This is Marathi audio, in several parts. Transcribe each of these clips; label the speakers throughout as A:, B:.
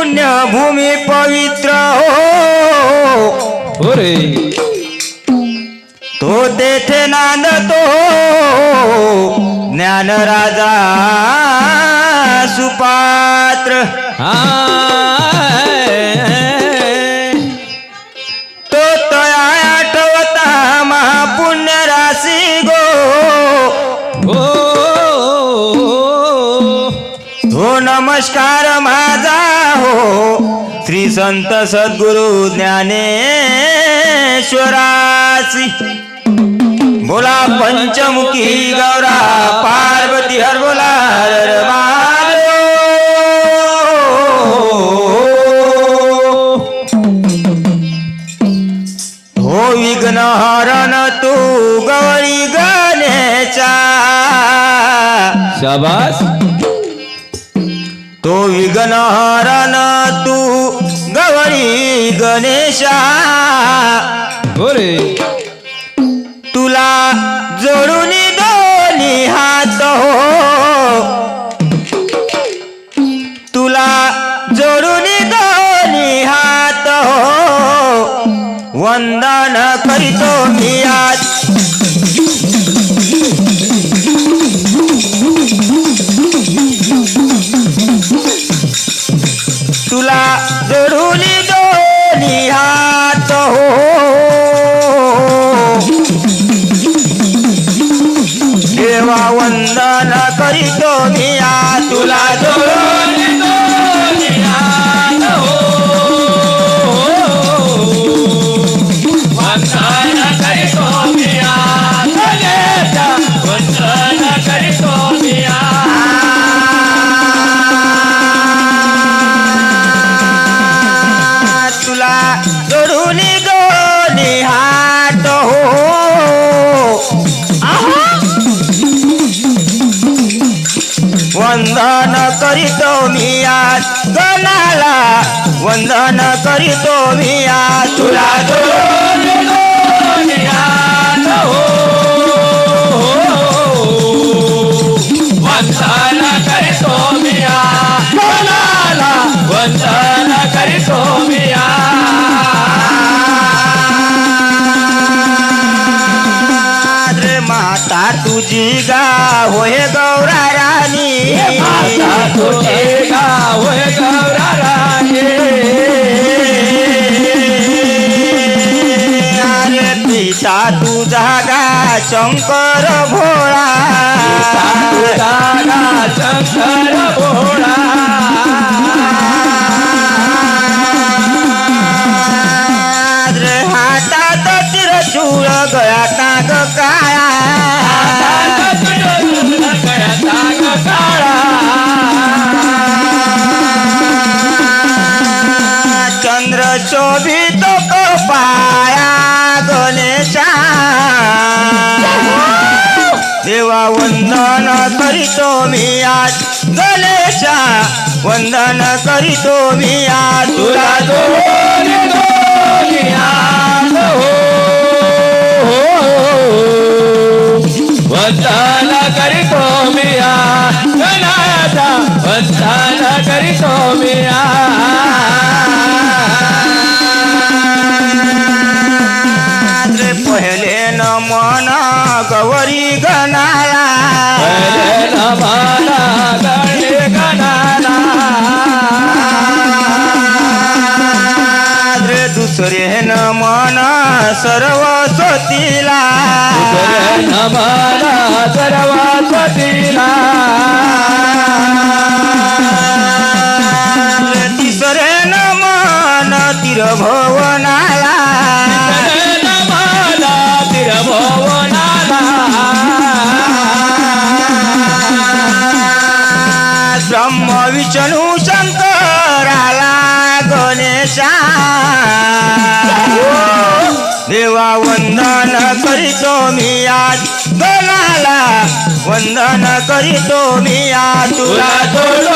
A: पुण्यभूमी पवित्र हो.
B: रे
A: तो तेथे नांदतो. ज्ञान राजा सुपात्र. तो संत सद्गुरु ज्ञानेश्वरासी बोला पंचमुखी गौरा पार्वती हर बोला. हो विघ्न हरण तू गणेशा
B: शाबास.
A: तो विघ्न हरण तू गणेशा.
B: रे
A: तुला जोडून दोन्ही हात हो. तुला जोडून दोन्ही हात हो. वंदन करीतो मी आज. वंदन करीतो मी आज तुला जोडून गणाला वंदन करीतो मी तुला
B: वंदन करीतो मी
A: गणाला
B: वंदन करीतो मी
A: माता तुझी गा होय गौरा राणी.
B: সাধু দাদা
A: শঙ্কর ভোড়া সাধু দাদা শঙ্কর ভোড়া হাতা তো চির চূড় देवा वंदना करीतो मी आज. गणेशा वंदन करीतो मी आज. तुला हो, हो, हो.
B: वंदन करीतो मी आज. गणाचा वंदन करीतो मी
A: आज. पहिले न मना गवरी नमन
B: सर्वस्वतीला. नमन
A: सरस्वतीला तिसरे नमन तिरभवनाला. नमन तिरभवनाला. ब्रह्म विष्णू शंकराला. देवा वंदन करीतो मी आज.
B: बोलाला वंदन करीतो मी आज.
A: तुला दोन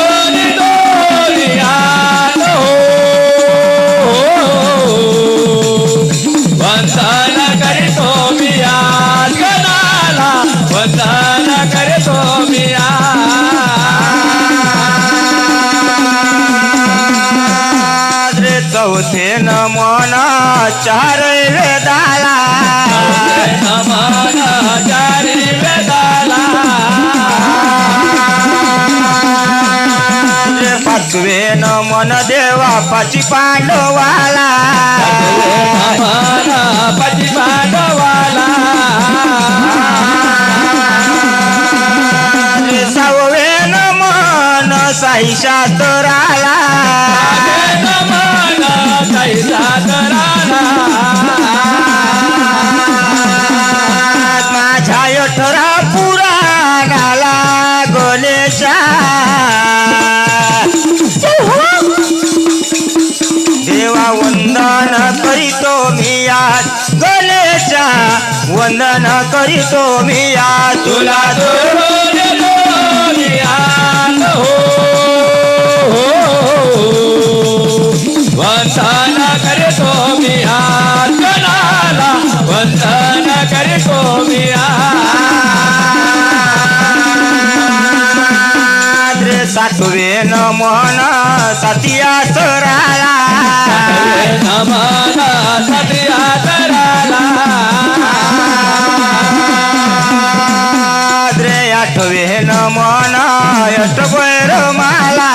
A: मन मन चार वेदाला.
B: नमन चारी वेदाला
A: पाचवे न मन देवा पाची पांडवाला.
B: पाची पांडवाला
A: रे सहावे न मन साई शास्त्राला
B: कैसा कराला
A: माझ्या अठरा पुराणाला गणेशा देवा वंदन करीतो मी आज गणेशा वंदन करीतो मी आज.
B: तुला हो.
A: रे न मन सतिया सराला.
B: नमन सत्या कराला
A: आठवे न मन अष्टभैर माला.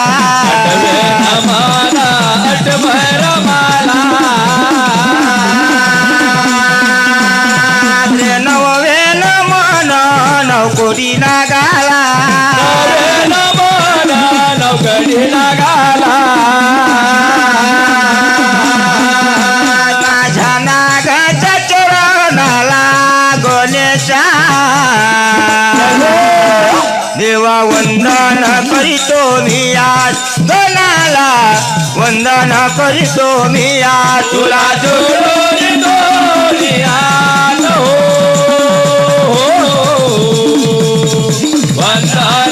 B: नौकडी लागाला.
A: माझ्या नागाच्या चरणाला देवा वंदन करीतो मी आज गणाला वंदन करीतो मी आज.
B: तुला जोडून हो, हो, हो, वंदन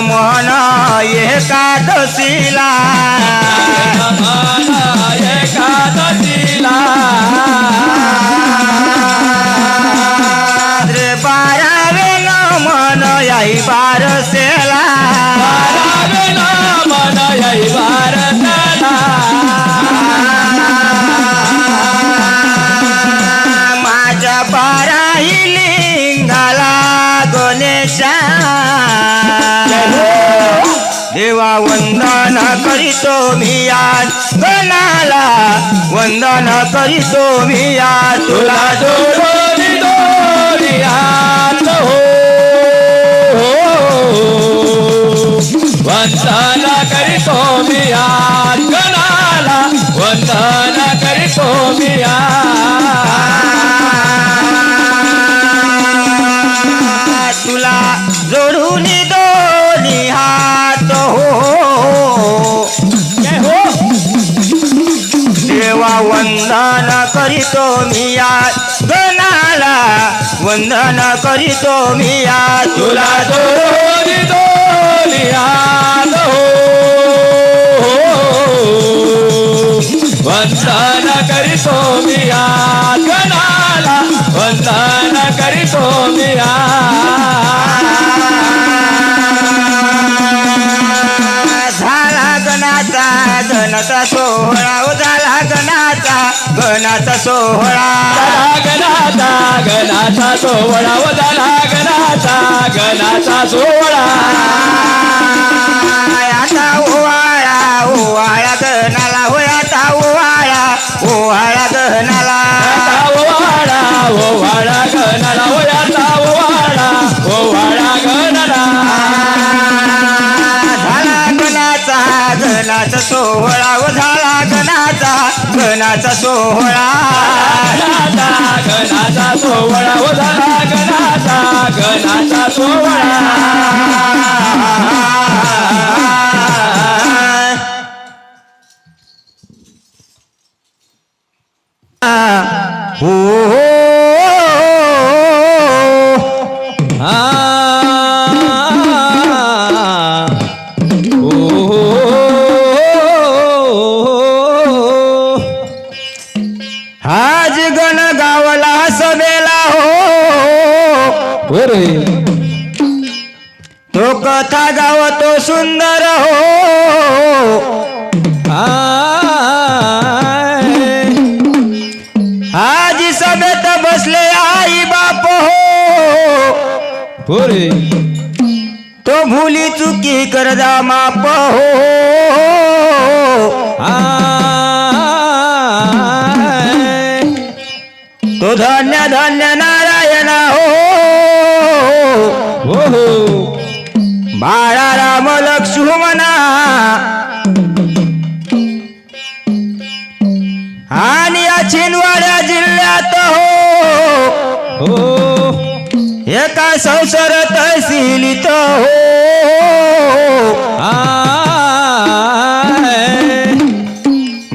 A: अकरावे न मोहन एकादशीला रे बारावे न मन याही बारसेला माझ्या करीतो मी आज. गणाला वंदन करीतो मी आज.
B: तुला
A: तुला
B: जोडून दोरी हात हो. वंदन करीतो मी हात गणाला वंदन करीतो मी
A: तुला वंदन करीतो मी आज
B: तुला दोरी दोरी हात हो वंदन करीतो
A: गणाचा सोहळा. गणाचा गणाचा सोहळा
B: व झाला गणाचा गणाचा सोहळा.
A: आता ओवाळा ओवाळा गणाला होय आता ओवाळा ओवाळा गणाला
B: ओवाळा ओवाळा गणाला ओवाळा
A: गणाचा सोहळा गणाचा गणाचा सोहळा
B: झाला गणाचा गणाचा सोहळा.
A: करदा माप हो तो धन्य धन्य नारायण हो. बाळा राम लक्ष्मणा. आणि या छिंदवाड्या जिल्ह्यात हो. एका संसार तहसीलीत हो.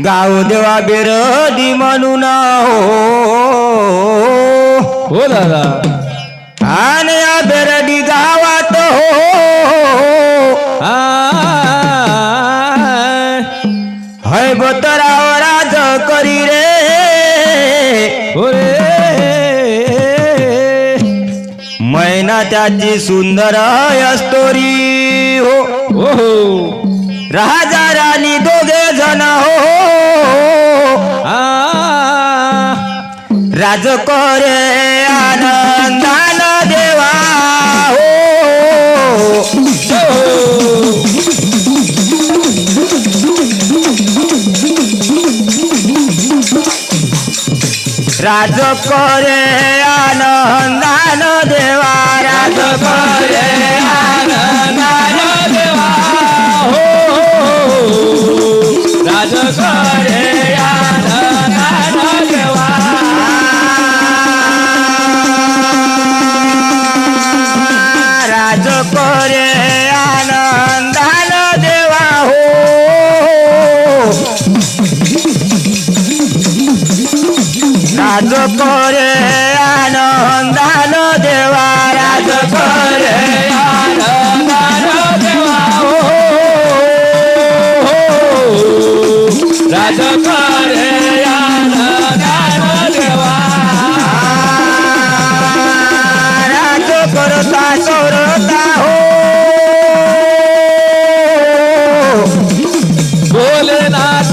A: गाव देवा बिरदी म्हणून हो
B: हो दादा.
A: आणि या बेरडी मैना त्याची सुंदर अस्तोरी हो राजा राणी दोघे जण हो राज करे आनंदान देवा हो राज करे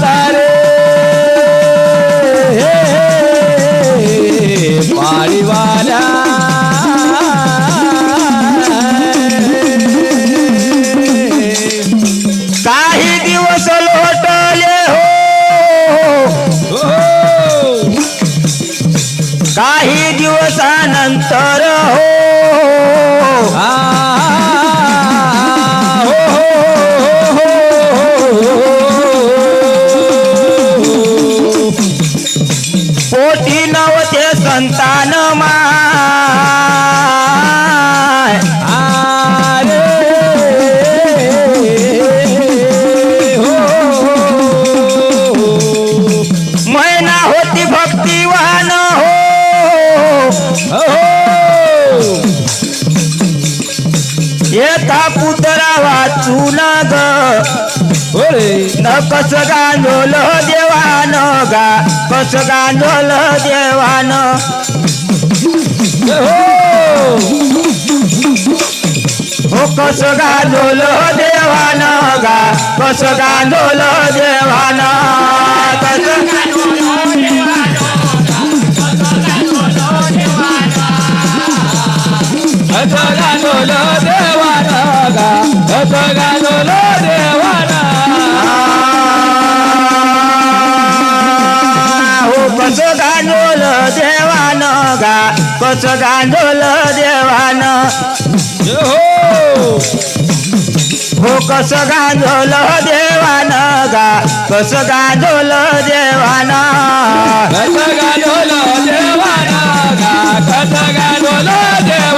B: ना
A: પોતી નવ તે સંતાનમાં. कस गांजोल देवान गा? कस गांजोल देवान? हो. हो कस गांजोल देवान गा? कस गांजोल देवान? कस
B: गाणोल देवान गा? गाणोल देवाना
A: देवान गा कस गांडोल देवान.
B: हो
A: कस गांजवलं देवान गा कस गांजवलं देवान.
B: कस गाजवलो देवान गा कस गाजवलो देवान.